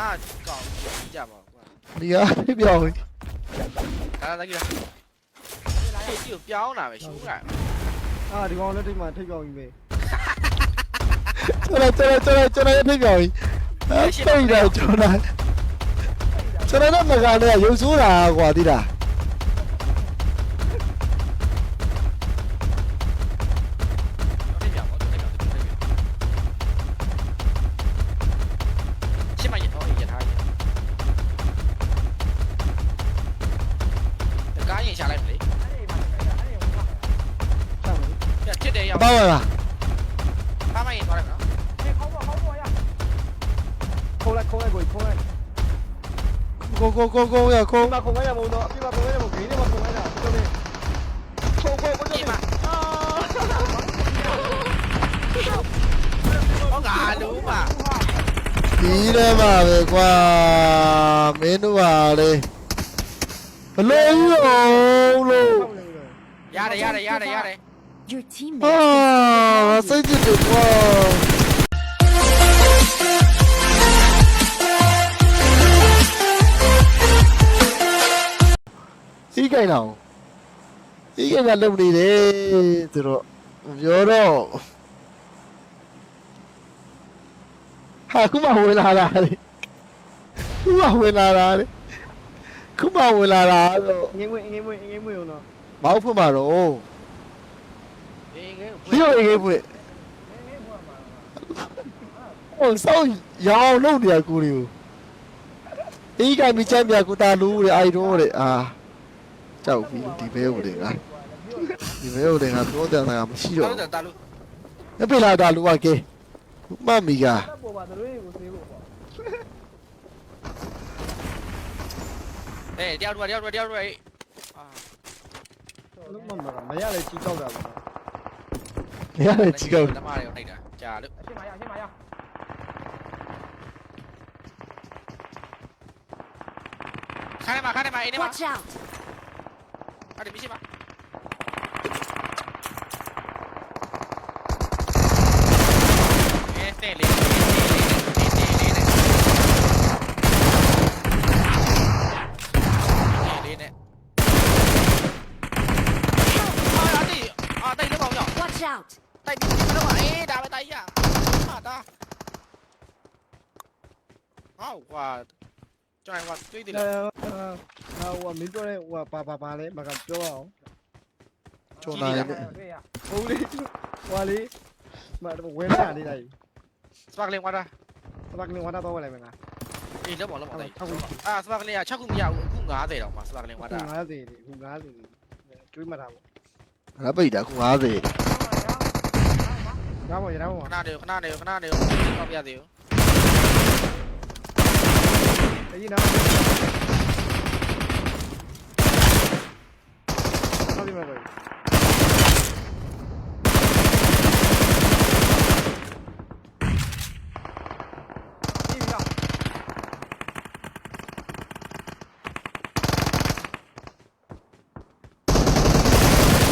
ငါကောင်းကြပါကွာဒီဟာပြောင်းပြီဒါလာကြည့်လားဒီကိုပြောင်းလာပဲရှူတာအာဒီကောင်လည်းထိတ်မှထိတ်ကြောင်ကြီးပဲကျွန်တော်ကျွန်တော်ကျွန်တော်ကျွန်တော်ထိပြောင်းပြီအဲ့ပိတ်တယ်ကျွန်တော်ကျွန်တော်တော့မကန်နဲ့ရုပ်ဆိုးတာကွာတိလား မ်းမယ်ချစ်တယ်ရောက်အပေါင်းလားဖားမရင်သွားလိုက်နော်ခုံးလိုက်ခုံးလိုက်ကိုခုံးလိုက်ကိုကိုကိုကိုရကိုဒီမှာခုံးလိုက်ရမို့တော့အပြစ်မှာခုံးလိုက်ရမို့ဂိမ်းထဲမှာခုံးလိုက်တာတော်တော်ခုံးခုံးခုံးဒီဒီမှာမှာဟောငါ Your teammate အာစိတ်ကြည့်တယ်ကွာဒီကိန်းတော့ဒီကိန်းကလုံနေတယ်သူတို့ပြောတော့ဟာခုမှဝင်လာတာလေခုမှဝင်လာတာလေခုမှဝင်လာတာတော့ငင်းဝင်ငင်းဝင်ငင်းဝင်အောင်တော့မောက်ဖွင့်မှာတော့ အေးငယ်ဒီလိုအေးဖွင့်ဟိုစောင်းရောင်လုံးနေရကူတွေကိုဒီကမိချမ်းပြကူတာလူတဲ့အိုင်တော့တဲ့အာကြောက်ပြီဒီဘဲဦးတွေကဒီဘဲဦးတွေကပြောတဲ့ငါမရှိတော့တော်တာလို့မပြေလာတာလူကကဲမမီကပေါ်ပါတို့ကိုသေးဖို့ပေါ့အေးတယောက်တော့တယောက်တော့တယောက်တော့အေးအာလုံးမမမရလေကြီးတောက်တာပေါ့ နေရာနဲ့ကြီးကောက်တမရရောနေတာကြာလို့အရှင်းမရအရှင်းမရခိုင်းမှာခိုင်းမှာအေးနေမှာ Watch out! အဲ့ဒီမရှိမှာအေးတဲ့လေးလေးလေးလေးလေးနဲ့အာဒီအာတိုက်လို့ပေါ့ရောက် Watch out! တိုက်ပြီးတော့အေးဒါပဲတိုက်ရဟာဒါဟောကွာ ကျွန်တော်ကတွေးတယ်အဲဟာဟိုမင်းပြောတဲ့ဟိုပါပါပါလဲမကပြောအောင်ချုံလာတယ်ဟုတ်လေဟွာလေမဝဲလာနေလိုက်စပါကလင်ဝါတာစပါကလင်ဝါတာတော့ဝဲလိုက်မယ်ငါအေးလောက်ပါလောက်ပါတိုက်ထောက်ခုအာစပါကလင်က6ခုမရဘူးအခု90တောင်မှစပါကလင်ဝါတာ90လေခု90ကျွေးမှတ်တာပေါ့ငါပိတ်တာခု90ရပါရပါခဏနေခဏနေခဏနေတော့ပြရသေးဘူး အေးနော်ဟုတ်ပြီမဟုတ်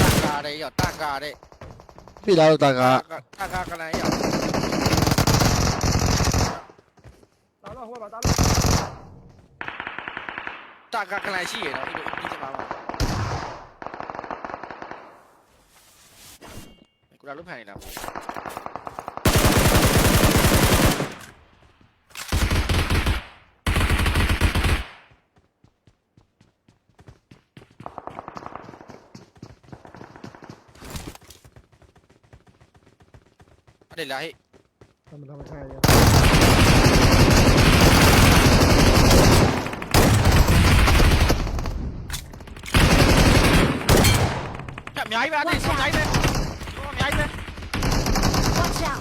တန်ကားတယ်ရောတန်ကားတယ်ပြေ လာတော့တာကတန်ကားကလန်ရောတာတော့ဟိုပါတာတော့တန်ကားကလန်ရှိရတော့ဒီဒီမှာပါကူလာလို့ဖိုင်လာအဲ့လာဟဲ့မလာမထိုင်ရ အများကြီးပဲအဲ့ဒါအများကြီးပဲအများကြီးပဲ Watch out!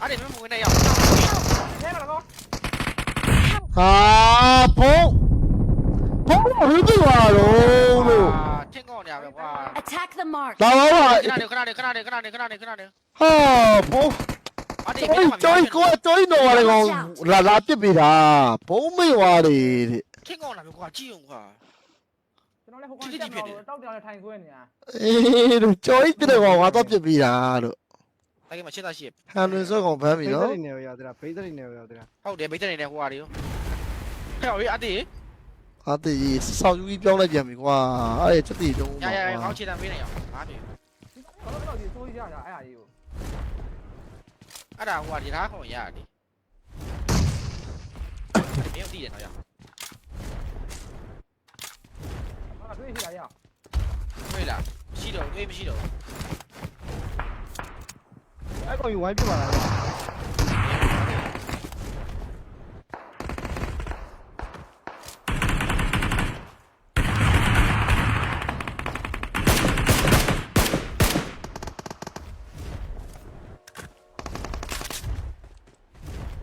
အဲ့ဒီမဝင်နေရောက်ထဲမှာတော့ဟာဖုံးဖုံးတော့ဟိုကြည့်ပါတော့လို့ထင်းကောင်းနေရပဲကွာ Attack the mark! လာပါပါခဏနေခဏနေခဏနေခဏနေခဏနေခဏနေဟာဖုံးအဲ့ဒီကျိုးကျိုးကိုကျိုးတော့ရကောင်လာလာပြစ်ပေးတာဘုံးမေ့သွားတယ်တဲ့ထင်းကောင်းလာပဲကွာကြည့်အောင်ကွာကျွန်တော် လည်းဟိုကောင်တက်မလို့တောက်တယ်လည်းထိုင်ဆွဲနေတာအေးတို့ကျိုးပြတဲ့ကောင်ငါတော့ပြစ်ပေးတာလို့တကယ်မချစ်တာရှိဟန်လွင်စောကောင်ဖမ်းပြီဘေးနော်သရီနေရောက်တာဘေးသရီနေရောက်တာဟုတ်တယ်ဗိတ်တဲ့နေတဲ့ဟိုဟာတွေဟဲ့ဟေးအတေးအာတေးကြီးစောက်ယူကြီးပြောင်းလိုက်ပြန်ပြီကွာအဲ့ဒီချက်တီတုံးရရရခေါင်းချေတံပေးနေအောင်ငါပြေဘာလို့တော့ဒီဆိုးရတာအဲ့အရာကြီးကိုအဲ့ဒါဟိုဟာဒီသားခုံရတယ်မင်းတို့တည်တယ်နော်ရ 啊，对起来呀！တွေ့လားမရှိတော့ဘူးတွေ့မရှိတော့ဘူး哎，关于玩具吧来。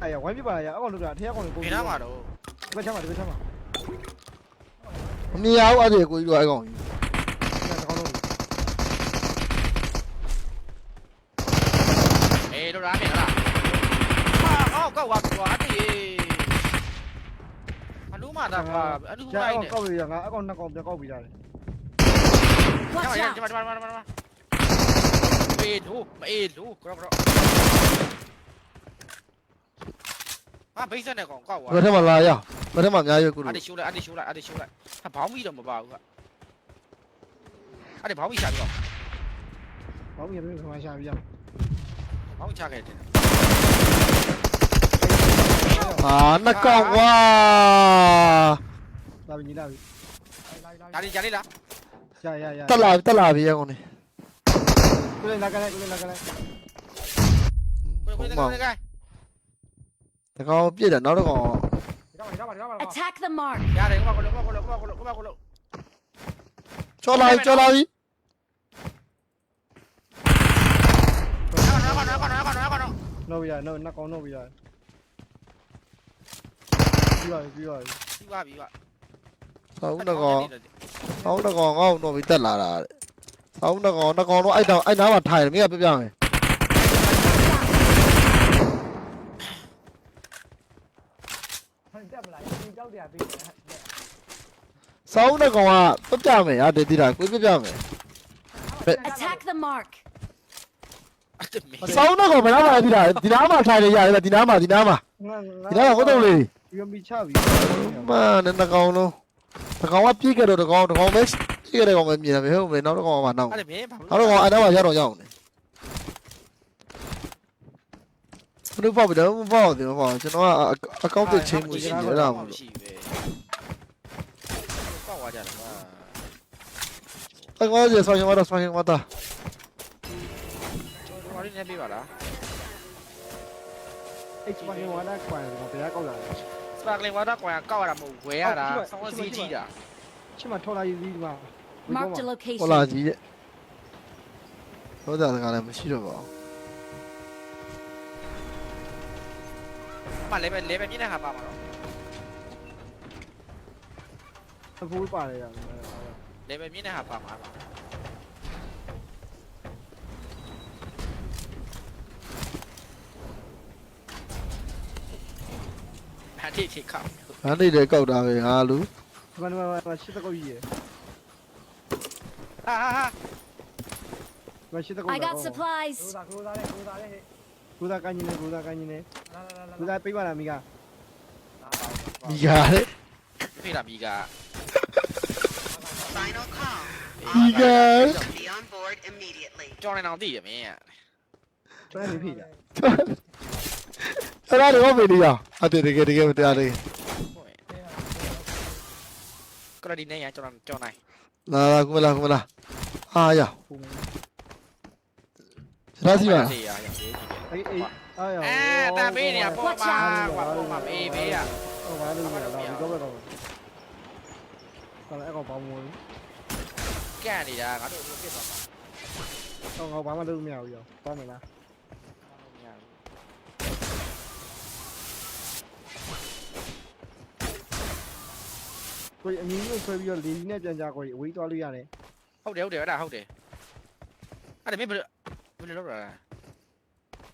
哎呀，玩具吧来呀，我那个天空的。ဘယ်နားမှာတော့ ဒီဘက်ချမ်းပါဒီဘက်ချမ်းပါ မမြင်ရဘူးအဲ့ဒီကိုကြီးတို့အဲ့ကောင်ကြီးဒီကောင်လုံးအေးတော့ရာမြင်လားဟာအောက်ကောက်သွားကွာအတေးအလူမတာကွာအလူကျန်လိုက်အနေကောင်ကောက်ပြီးရငါအကောင်နှစ်ကောင်ပြန်ကောက်ပြီးရတယ် Watch ဒီ out! မှာဒီမှာဒီမှာဒီမှာအေးလို့အေးလို့ကောကောဟာဘိတ်ဆက်နေကောင်ကောက်သွား ဘယ်ထက်မှလာရ ဘယ်ထက်မှအများကြီးကိုအတို့တေးရှိုးလိုက်အတေးရှိုးလိုက်အတေးရှိုးလိုက်ဟာဘောင်းမီတော့မပါဘူးကအတေးဘောင်းမီချပြီးတော့ဘာလို့ရလဲခမရှာပြီးရဘောင်းချခဲ့တယ်အာနှစ်ကောင်ကွာလာပြီညီလာပြီဒါလေးဂျာလေးလားရရရတက်လာတက်လာပြီအဲ့ကောင်နေကိုလည်းလာကလေးကိုလည်းလာကလေးကိုကိုကိုကိုကိုတကောင်ပြည့်တယ်နောက်တစ်ကောင်ဒီတော့ဒီတော့ဒီတော့ Attack the mark. ရတယ်ကိုမကိုလို့ကိုမကိုလို့ကိုမကိုလို့ကိုမကိုလို့ကျော်လာပြီကျော်လာပြီနောက်နောက်နောက်နောက်နောက်နောက်နောက်နှုတ်ပြရနှုတ်နှက်ကောင်နှုတ်ပြရပြီးပါပြီပြီးပါပြီပြီးပါပြီပါဆောင်းတကောင်ဆောင်းတကောင်ကောင်းတော့ပြီးတက်လာတာတဲ့ဆောင်းတကောင်တကောင်တော့အဲ့တောင်အဲ့နားမှာထိုင်တယ်မင်းကပြပြမယ် ကြောက်တရားပြီးဆောင်းတစ်ကောင်ကပြပြမယ်ဟာတည်တည်တာကိုပြပြမယ် Attack the mark! ဆောင်းတစ်ကောင်ဘယ်နားမှာတည်တာဒီနားမှာထိုင်နေရတယ်ဒီနားမှာဒီနားမှာငါဒီနားမှာဟုတ်တော့လေပြီးပြီးချပြီမန်နှစ်ကောင်လုံးတစ်ကောင်ကပြည့်ခဲ့တော့တစ်ကောင်တစ်ကောင်ပဲပြည့်ခဲ့တဲ့ကောင်ပဲမြင်တယ်မဟုတ်ဘူးနောက်တစ်ကောင်ကမှနောက်အဲ့ဒါမင်းဘာနောက်တစ်ကောင်အဲ့နားမှာရတော့ရအောင်လေဘယ် လိုပေါ့ဗျာမပေါ့တယ်မပေါ့ကျွန်တော်ကအကောင့်တစ်ချင်းမှုရှိတယ်အဲ့ဒါမလို့ရှိပဲကောက်သွားကြတယ်ကွာအဲ့ကောင်ကြီးဆောင်းရမတော့ဆောင်းရမတော့ကျွန်တော်တို့လည်းနေပြပါလားအဲ့ချမနေဝါဒကွာတော့တရားကောက်လာတယ်စပါကလင်ဝါတာကွာကောက်ရတာမဟုတ်ဝယ်ရတာဆောင်းစည်းကြီးတာချမထော်လာရေးဒီမှာ Marked a ဟောလာ location. ကြီးတဲ့ဟုတ်တယ်ကလည်းမရှိတော့ပါဘူး မလည်းပဲလည်းပဲမြင်တဲ့ဟာပါမှာတော့အဖိုးပါတယ်ရလည်းပဲမြင်တဲ့ဟာပါမှာတော့ဟာတိတိကောက်။ဗန်းလေးတွေကောက်တာပဲဟာလူဒီမှာမှာရှစ်တကောက်ကြီးရဟာဟာဟာမရှစ်တကောက် I got supplies! ကိုသားကိုသားလေးကိုသားလေးဟဲ့ ကိုသားကန်းကြီးနေကိုသားကန်းကြီးနေလာလာလာလာကိုသားပြိပါလားမိကမိကာတဲ့ဖေးတာမိက Final call. မိကာ Be on board immediately. ကြောင်းနေအောင်သိရမင်းကျွန်တော်နေဖိကြအဲ့ဒါတော့မေးနေရအတေတကယ်တကယ်မတရားတကယ်ကရဒီနေရကြောင်းကြောင်းနိုင်လာလာကုမလာကုမလာအာရ ရာစီပါတေးရရရေးကြည့်အေးအေးအားရအဲတာပေးနေရပေါ်မှာကွာပေါ်မှာပေးပေးရဟောပါလို့ရတော့ဒီတော့ပဲတော့အဲ့ကောင်ပေါင်းမလို့ကန့်နေတာငါတို့ပြစ်သွားမှာတော့ငါဘာမှလုပ်မရဘူးရောပေါင်းမလားကိုအမြင်ကြီးဆွဲပြီးတော့လေဒီနဲ့ပြန်ကြကိုအဝေးသွားလို့ရတယ်ဟုတ်တယ်ဟုတ်တယ်အဲ့ဒါဟုတ်တယ်အဲ့ဒါမင်းဘယ်ဘယ် လေလောက်တာ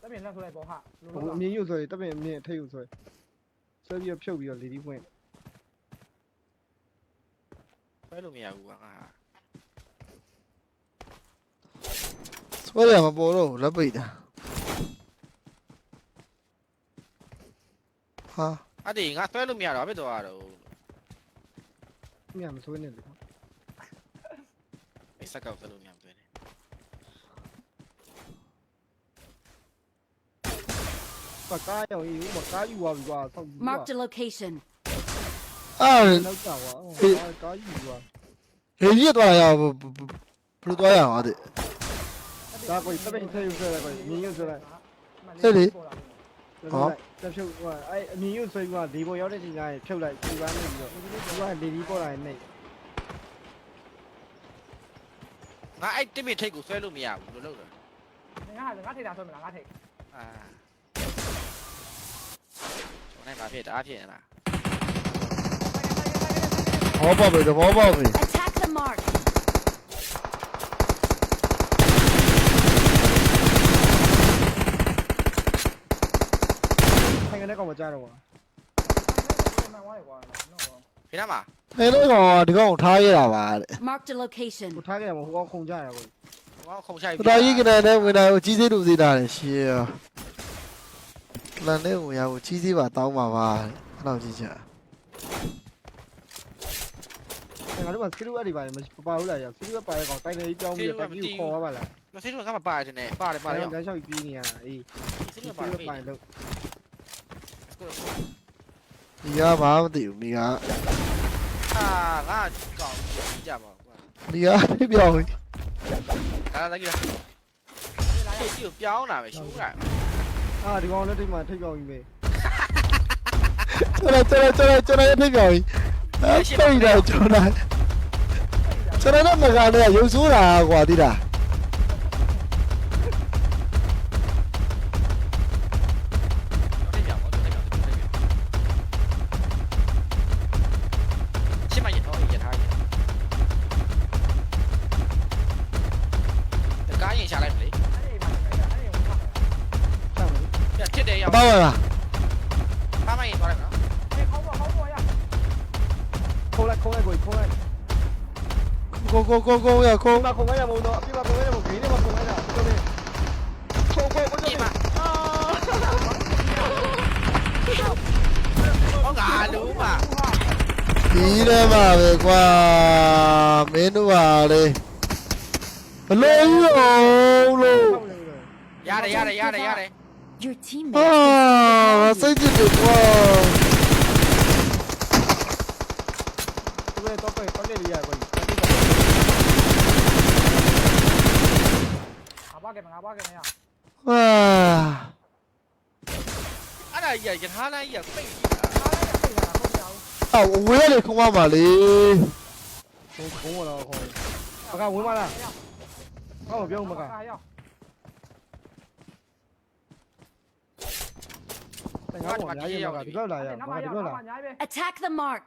တက်ပြင်လက်ဆိုလိုက်ပေါ့ဟာလိုလိုဟိုအမြင်ယူဆိုရင်တပ်ပင်အမြင်အထက်ယူဆိုရင်ဆွဲပြီးတော့ဖြုတ်ပြီးတော့လေဒီပွင့်ဆွဲလို့မရဘူးကငါဟာဆွဲရမပေါ်တော့ဘူးလက်ပိတ်တာဟာအဲ့ဒီငါဆွဲလို့မရတော့ဘာဖြစ်သွားတာတော့အမြင်မဆွဲနဲ့လေ ไอ้สักกับสลุเนี่ย နေပကားရောင်ကြီးမကားယူသွားပြီကွာဆောက် Marked a location. အဲ့လောက်ကြကွာကားယူသွားရေကြီးသွားရအောင်ဘယ်လိုသွားရအောင်အဲ့ဒါကိုတပိတ်သေးယူဆွဲလိုက်ကိုမြင်ယူဆွဲလိုက်ဟဲ့လေတက်ဖြုတ်ဟိုအဲ့အမြင်ယူဆွဲကဒီပေါ်ရောက်တဲ့ချိန်ကျရင်ဖြုတ်လိုက်ဒီပန်းနေပြီးတော့ဒီကလေဒီပေါ်လာရင်နေငါအဲ့တစ်ပစ်ထိတ်ကိုဆွဲလို့မရဘူးလို့လုပ်တယ်ငါငါထိတာဆွဲမလားငါထိအာကျွ န်တော်လည်းမဖြစ်တာအဖြစ်လား ဘောပေါက်ပဲသဘောပေါက်ပဲ Attack the mark. ဆိုင်ကနေကောင်မကြတော့ကွာမှန်သွားတယ်ကွာနော်ဖိနာမနေလို့ကောင်ဒီကောင်ထားရတာပါတဲ့ Marked a location. ကိုထားခဲ့ရမှာဟိုကောင်ခုံကြရကိုဟောခုံချိုက်ပတာကြီးကနေနဲ့ဝင်လာကိုကြီးစေးလို့သေးတာလေရှေးရ လန်နဲ့ဝင်ရကိုကြီးစေးပါတောင်းပါပါအဲ့တော့ကြီးချာငါတို့ကစီလူအပ်တွေပါမပါဘူးလားရစီလူအပ်ပါတဲ့ကောင်တိုင်နေပြောင်းပြီးတက်ပြီးခေါ်သွားပါလားမသိတော့ငါမပါတယ်နဲ့ပါတယ်ပါတယ်ရောလမ်းလျှောက်ပြီးနေရတာအေးစိစီတ်လူမပါအဘူးပ်ပါလို့ဒီကဘာမသိဘူးမိကအာငါကောင်းကြပါကွာဒီကပြပြောင်းဒါလာကြီးလားဒီကိုပြောင်းလာပဲရှူတာ အာဒီကောင်လည်းတိတ်မှထိတ်ပြောင်းပြီးပဲကျွန်တော်ကျွန်တော်ကျွန်တော်ကျွန်တော်ပြပြောင်းအဲ့ပိတ်တယ်ကျွန်တော်ကျွန်တော်တော့မကနေရုပ်ဆိုးတာကွာတိတာ ကိုကိုကိုကိုရကိုဒီမှာခုံးလိုက်ရမို့တော့အပြစ်မှာခုံးလိုက်ရမို့ဂိမ်းထဲမှာခုံးလိုက်တာဒီလိုနဲ့ခုံးကိုကိုဒီကြည့်မှာမှာဟောငါလုံးပါဒီထဲမှာပဲကွာမင်းတို့ပါလေဘလို့ရောလို့ရတယ်ရတယ်ရတယ်ရတယ် Your teammate. အာစိတ်ကြည့်တယ်ကွာဒီလိုတော့ပဲပတ်နေရရကို ငါပါကဲငါပါကဲမရအာအဲ့ဒါကြီးရထားလိုင်းကြီးပိတ်အော်ဝဲလေခုံးပါပါလေခုံးခုံးတော့ခုံးမကဝင်မလားဟောပြောမကအားရောက်ငါ့ဘောညာရမှာဒီလောက်လာရနံမှာပါတ်ဒီရောက်လောက်လာနံပါတ်ညာပဲ Attack the mark.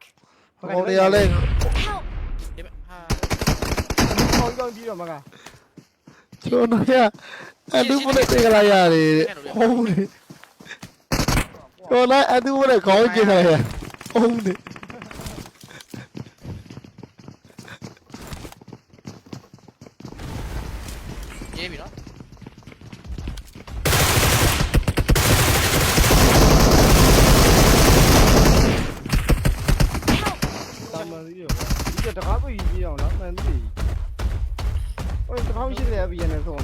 ဟောနေရလဲ Help. ဒီဟာဟောကြောင်းပြီးတော့မက ကျွန်တော်ရအလူမနဲ့တေကလာရတယ်ဟုတ်တယ်ကျွန်တော်အလူမနဲ့ခေါင်းကျင်နေရဟုတ်တယ် ရေးပြီနော် တာမန်ကြီးရောဒီကတကားကိုကြီးအောင်လားမှန်သေးဟိုတကားရှိတယ်ပြီးရနေဆုံး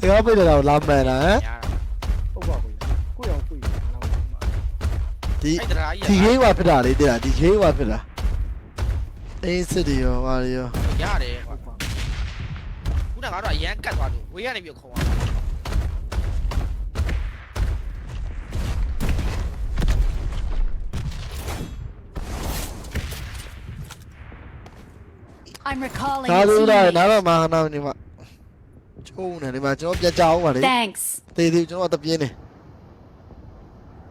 တယ်ဒီကပိတ်တယ်တော့လာမှန်လားဟမ်ညာဟုတ်ပါဘူးကိုရောကိုရောနောက်ဒီအဲ့ဒါကြီးဒီဂိမ်းမှာဖြစ်တာလေတဲ့လားဒီဂိမ်းမှာဖြစ်တာအေးစစ်တယ်ရောဟာရောရတယ်ဟုတ်ပါခုနကတော့အရန်ကတ်သွားလို့ဝေးရနေပြီခုံသွား I'm recalling ဒါ a လို့လား teammate. နားတော့မာနာနေမှာ ကျုံနေဒီမှာကျွန်တော်ပြကြအောင်ပါလေ Thanks. တေးသေးကျွန်တော်တပြင်းနေ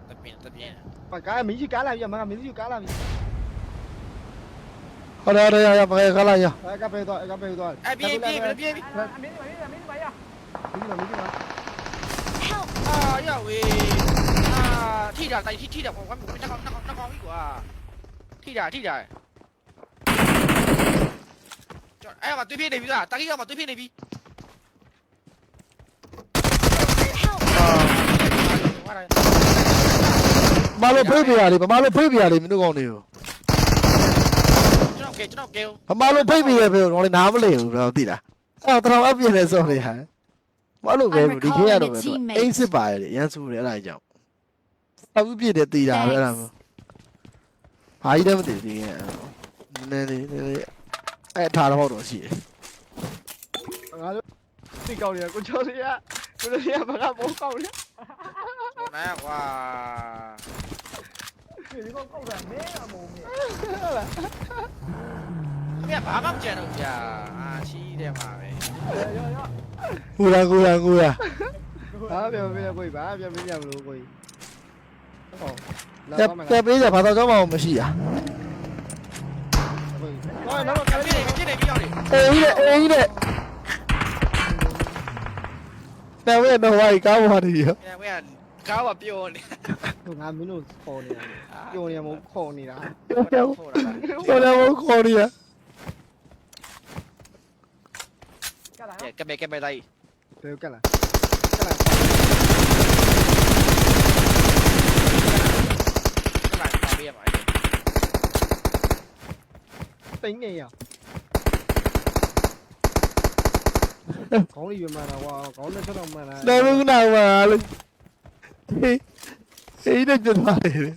တပင်းတပင်းပါကားမင်းကြီးကားလာပြီမကမင်းကြီးကားလာပြီဟောရရရမခလာရအဲကပဲတော့ကပဲတော့အဲ့ပြေးပြေးပြေးပြေးအမင်းမင်းမင်းမင်းပါရမင်းကြီးမင်းကြီး Help. အာရဝေးအာထိတာတိုက်ထိထိတာကွာကွာနှစ်ကောင်နှစ်ကောင်နှစ်ကောင်ပြီကွာထိတာထိတာကျော်အဲ့ကတွေ့ပြေးနေပြီလား တာကြီးကမှတွေ့ပြေးနေပြီ Help. အာပါလားမလို့ဖိတ်ပြရတယ်ဗမာလို့ဖိတ်ပြရတယ်မင်းတို့ကောင်းနေရောကျွန်တော်ကဲကျွန်တော်ကဲဗမာလို့ဖိတ်ပြရပဲတော့လည်းနားမလည်ဘူးတော့သိလားအဲ့တော့အပြည့်နဲ့စောနေဟာမလို့ပဲဒီခေတ်ရတော့ပဲအိမ်စစ်ပါရတယ်ရမ်းဆိုးတယ်အဲ့ဒါကြောင့်အပြည့်နဲ့တည်တာပဲအဲ့ဒါမျိုးဘာကြီးလည်းမတည်သေးရဲ့နည်းနည်းနည်းအဲ့ထားတော့တော့ရှိတယ်ငါတို့သိကောင်းတယ်ကိုကျော်စီကကိုကျော်စီကဘာကဘောကောင်းလဲ နာကွာဒီကောကောက်တယ်မင်းအမုံမြင်မြတ်ဘာမှမကြံတော့ကြာအာချီးတယ်မှာပဲရောရောကိုရာကိုရာကိုရာဘာပြောပြကိုဘာပြောပြမလို့ကိုဟောလာတက်ပါမလားတက်ပေးကြဘာသာကြောင်းမအောင်မရှိတာဟောနောက်ကကပြည့်နေပြည့်နေပြီးတော့လေအေးတဲ့အေးတဲ့แ Never know why come on here. ။ဝဲကောင်းပါပြိုးနေငါမင်းတို့ခေါ်နေတာ။ပြောနေမှာခေါ်နေတာ Yo တာ yo ဟုတ်တာ yo never call here. ကလာ။ကမဲကမဲလိုက်ဘယ်ကလာကလာ။ကလာပါပြရမှာ တင်းနေရ ခေါင်းလေးရမှတာကွာခေါင်းနဲ့ချက်တော့မှန်တာတယ်ဘူးနာပါလို့ဟေးဟေးတဲ့ကြွသွားတယ်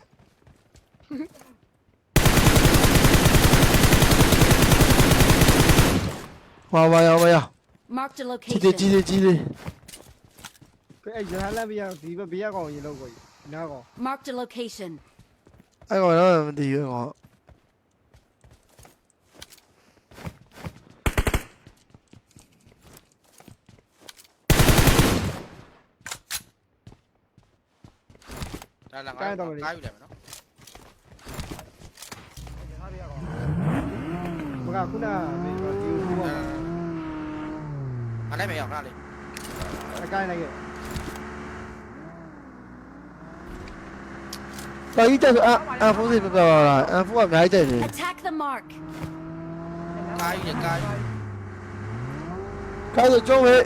ဝါဝါရောဝါရော Marked a ကြီးကြီး location. ကြီးကြီးကြီးကဲအဲ့ရဟန်းလက်ပြဒီဘဘေးကောင်ရေလောက်ကိုနားကောင် Marked a location. အဲ့ကောင်တော့မသိဘူးကောင် ဒါလည်းငါကားယူတယ်မယ်နော်ဒီဟာပြရကောဘကခုနမေဒီဘူးကောင်အဲ့လည်းမရောက်လားလေအကိုင်းလိုက်ခဲ့တော်ကြီးတက်အာအဖိုးစီပြပြပါလားအဖိုးကအများကြီးတက်နေ Attack the mark. ကားယူတယ်ကားယူကားဆိုကျုံးဝေး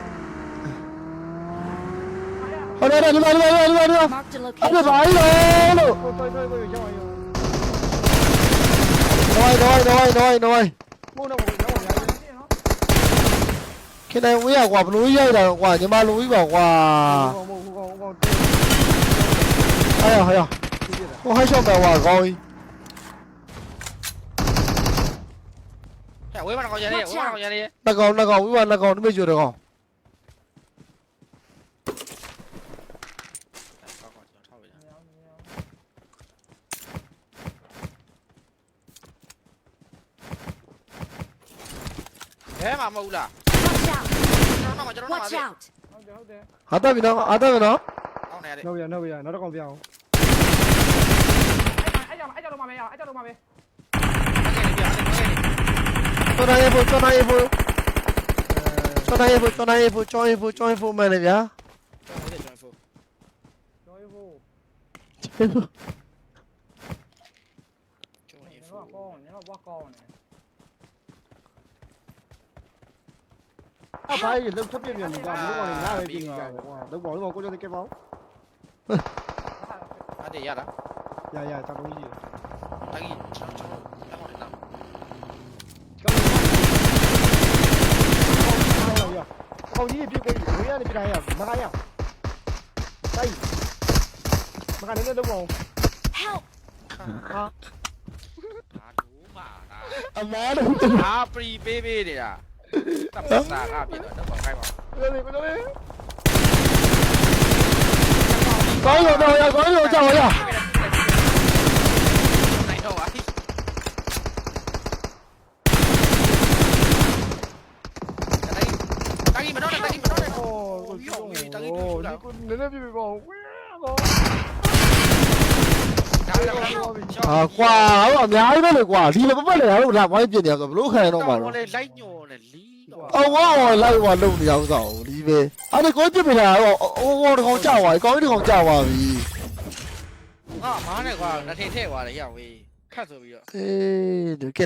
ဟောတယ်ဒီမှာဒီမှာဒီမှာဒီမှာ Marked a အဲ့ဒါဘာ location. လဲလို့ကိုတော်တော်ကိုရောက်ရောနိုင်းနိုင်းနိုင်းနိုင်းနိုင်းမို့တော့ကိုရောက်ရောဒီနော်ခင်ဗျာဝေးရကွာဘလို့ရိုက်တာကွာညီမလိုကြီးပါကွာကောင်မို့ကောင်ကောင်အဲ့ရဟရ တိတိတာ ဟိုဟိုက်ရှော့မယ်ကွာကောင်းကြီး ဟဲ့ဝေးမကောင်ရလေဝေးမကောင်ရလေ နှစ်ကောင်နှစ်ကောင်ဝိဝနှစ်ကောင်ဒီမေကျွတ်တကောင် ကောင်းကောင်းကျွန်တော်ထောက်ပေး ဘဲမှာမဟုတ်လား Watch out. ကျွန်တော်တော့ကျွန်တော်တော့ Watch ပါ out. ဟုတ်တယ်ဟုတ်တယ်ဟာတက်ပြီနော်ဟာတက်ပြီနော်အောင်းနေရတယ်နောက်ရနောက်ရနောက်တော့ကောင်ပြအောင်အဲ့ကြောင့်အဲ့ကြောင့်တော့မပဲရအဲ့ကြောင့်တော့မပဲကျော်နိုင်ရဖို့ကျော်နိုင်ရဖို့ကျော်နိုင်ရဖို့ကျော်နိုင်ရဖို့ကျော်ရဖို့ကျော်ရဖို့မှန်တယ်ဗျာကျော်ရဖို့ကျေးဇူးညတော့ကောင်းညတော့ဘွားကောင်းနေ အဖိုးရေလောက်ထပ်ပြပြန်ပြီကွာဒီကောင်လေးငါပဲပြင်ကြတယ်ကွာလောက်ပါလောက်ပါကိုကျော်တဲ့ကဲပေါ့အဲ့ဒီရလားရရတောက်တုံးကြီးတကြီးကျွန် တော်ကျွန်တော်အဲ့ဟောလားကောင်ကြီးပြစ်ကိုဝေးရနေပြတိုင်းရမကားရတိုက်မကားလည်းတော့ပေါ့ Help. ဟာဒါဒူးမာလားအမားတို့အာပရီပေးပေးနေတာတပ်ပတ်စာကပြတော့တော့ခိုင်းပါကိုလေးကိုလေးကောင်းရောတော့ရကောင်းရောကြောက်ရနိုင်တော့ပါတကြီးမတော့တကြီးမတော့ဟောကိုကြီးကိုဒီကိုနည်းနည်းပြပြပေါ့ဝေးတော့ဒါလည်းဟာကွာဟောအများကြီးပဲလေကွာဒီလိုပပတ်လေဟာလို့လာဝိုင်းပြနေရဆိုဘလို့ခံရတော့မှာတော့တော့လေလိုက်ညော်နေလီးတော့ အော်ဝါအော်လိုက်ဝါလုံနေအောင်စောင်းဒီပဲအဲ့ဒါကိုပြစ်ပြလာတော့အော်အော်တကောင်ကြောက်သွားပြီကောင်းကြီးတကောင်ကြောက်သွားပြီငါမားနေကွာလက်ထင်ထည့်သွားတယ်ရဝေးခတ်ဆိုပြီးတော့အေးဒီက